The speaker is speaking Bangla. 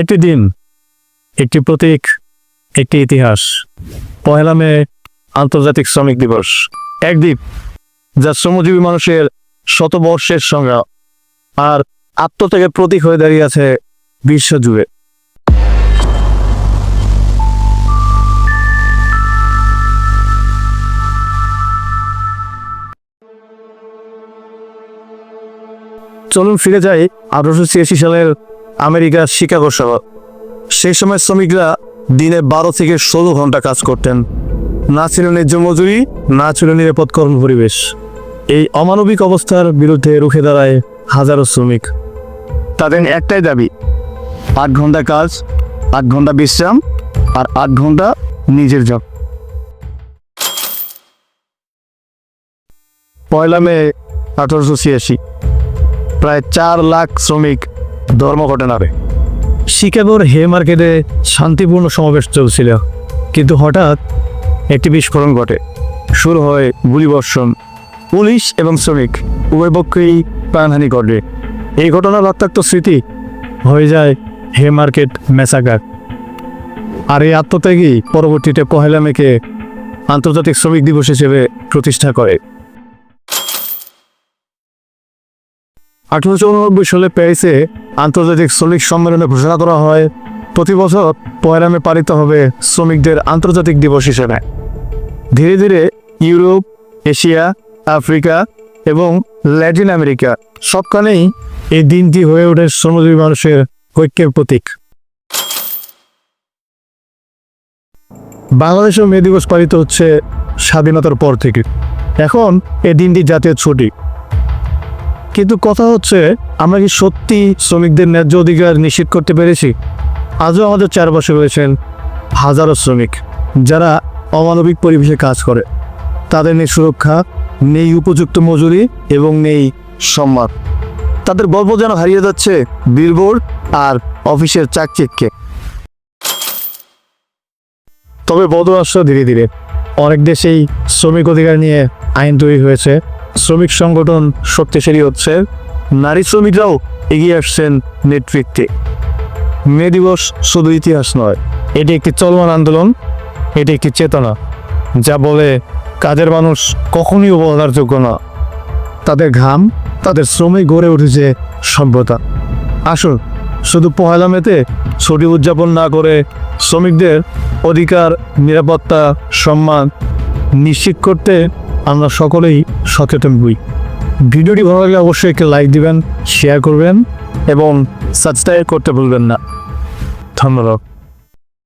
একটি দিন, একটি প্রতীক, একটি ইতিহাস। পহেলা মে, আন্তর্জাতিক শ্রমিক দিবস। এক দ্বীপ, যা শ্রমজীবী মানুষের শতবর্ষের সংগ্রাম আর আত্মত্যাগের প্রতীক হয়ে দাঁড়িয়ে আছে বিশ্বজুড়ে। চলুন ফিরে যাই আঠারোশো ছিয়াশি সালের আমেরিকার শিকাগো শহর সেই সময় শ্রমিকরা দিনে বারো থেকে ষোলো ঘণ্টা কাজ করতেন। না ছিল ন্যায্য মজুরি, না ছিল নিরাপদ কর্ম পরিবেশ এই অমানবিক অবস্থার বিরুদ্ধে রুখে দাঁড়ায় হাজারো শ্রমিক। তাদের একটাই দাবি, আট ঘণ্টা কাজ, আট ঘণ্টা বিশ্রাম আর আট ঘণ্টা নিজের জব। পয়লা মে আঠারোশো ছিয়াশি, প্রায় চার লাখ শ্রমিক ধর্মঘটে নামে শিকাগোর হে মার্কেটে শান্তিপূর্ণ সমাবেশ চলছিল, কিন্তু হঠাৎ একটি বিস্ফোরণ ঘটে। শুরু হয় গুলিবর্ষণ পুলিশ এবং শ্রমিক উভয় পক্ষেই প্রাণহানি ঘটে। এই ঘটনার রক্তাক্ত স্মৃতি হয়ে যায় হে মার্কেট মেসাকার আর এই আত্মত্যাগী পরবর্তীতে পহেলা মেকে আন্তর্জাতিক শ্রমিক দিবস হিসেবে প্রতিষ্ঠা করে। আঠারোশো উননব্বই সালে প্যারিসে আন্তর্জাতিক শ্রমিক সম্মেলনে ঘোষণা করা হয়, প্রতি বছর পয়লা মে পালিত হবে শ্রমিকদের আন্তর্জাতিক দিবস হিসেবে। ধীরে ধীরে ইউরোপ, এশিয়া, আফ্রিকা এবং ল্যাটিন আমেরিকা সবখানেই এই দিনটি হয়ে ওঠে শ্রমজীবী মানুষের ঐক্যের প্রতীক। বাংলাদেশেও মে দিবস পালিত হচ্ছে স্বাধীনতার পর থেকে। এখন এই দিনটি জাতীয় ছুটি। কিন্তু কথা হচ্ছে, আমরা কি সত্যি শ্রমিকদের ন্যায্য অধিকার নিশ্চিত করতে পেরেছি? আজও আমাদের চারপাশে রয়েছেন হাজারো শ্রমিক, যারা অমানবিক পরিবেশে কাজ করে। তাদের নেই সুরক্ষা, নেই উপযুক্ত মজুরি এবং নেই সম্মান। তাদের গল্প যেন হারিয়ে যাচ্ছে বিলবোর্ড আর অফিসের চাকচিককে তবে বদল আসছে ধীরে ধীরে অনেক দেশেই শ্রমিক অধিকার নিয়ে আইন তৈরি হয়েছে। শ্রমিক সংগঠন শক্তিশালী হচ্ছে। নারী শ্রমিকরাও এগিয়ে আসছেন নেতৃত্বে। মে দিবস শুধু ইতিহাস নয়, এটি একটি চলমান আন্দোলন, এটি একটি চেতনা, যা বলে কাজের মানুষ কখনই অবহেলার যোগ্য না। তাদের ঘাম, তাদের শ্রমে গড়ে উঠেছে সভ্যতা। আসুন, শুধু পহেলা মেতে ছুটি উদযাপন না করে শ্রমিকদের অধিকার, নিরাপত্তা, সম্মান নিশ্চিত করতে আমরা সকলেই সচেতন হই। ভিডিওটি ভালো লাগলে অবশ্যই একটি লাইক দিবেন শেয়ার করবেন এবং সাবস্ক্রাইব করতে ভুলবেন না। ধন্যবাদ।